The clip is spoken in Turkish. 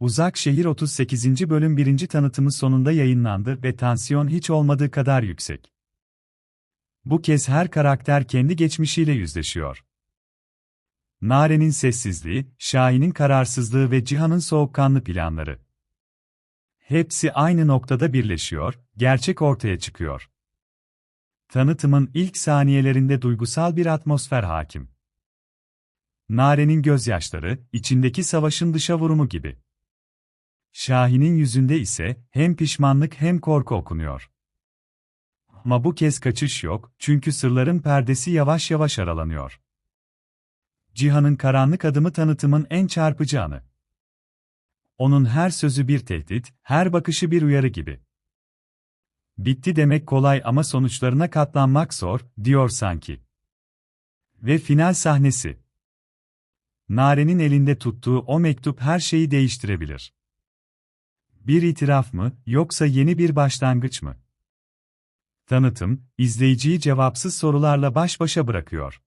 Uzak Şehir 38. bölüm 1. tanıtımı sonunda yayınlandı ve tansiyon hiç olmadığı kadar yüksek. Bu kez her karakter kendi geçmişiyle yüzleşiyor. Nare'nin sessizliği, Şahin'in kararsızlığı ve Cihan'ın soğukkanlı planları. Hepsi aynı noktada birleşiyor, gerçek ortaya çıkıyor. Tanıtımın ilk saniyelerinde duygusal bir atmosfer hakim. Nare'nin gözyaşları, içindeki savaşın dışa vurumu gibi. Şahin'in yüzünde ise hem pişmanlık hem korku okunuyor. Ama bu kez kaçış yok, çünkü sırların perdesi yavaş yavaş aralanıyor. Cihan'ın karanlık adımı tanıtımın en çarpıcı anı. Onun her sözü bir tehdit, her bakışı bir uyarı gibi. Bitti demek kolay ama sonuçlarına katlanmak zor, diyor sanki. Ve final sahnesi. Nare'nin elinde tuttuğu o mektup her şeyi değiştirebilir. Bir itiraf mı, yoksa yeni bir başlangıç mı? Tanıtım, izleyiciyi cevapsız sorularla baş başa bırakıyor.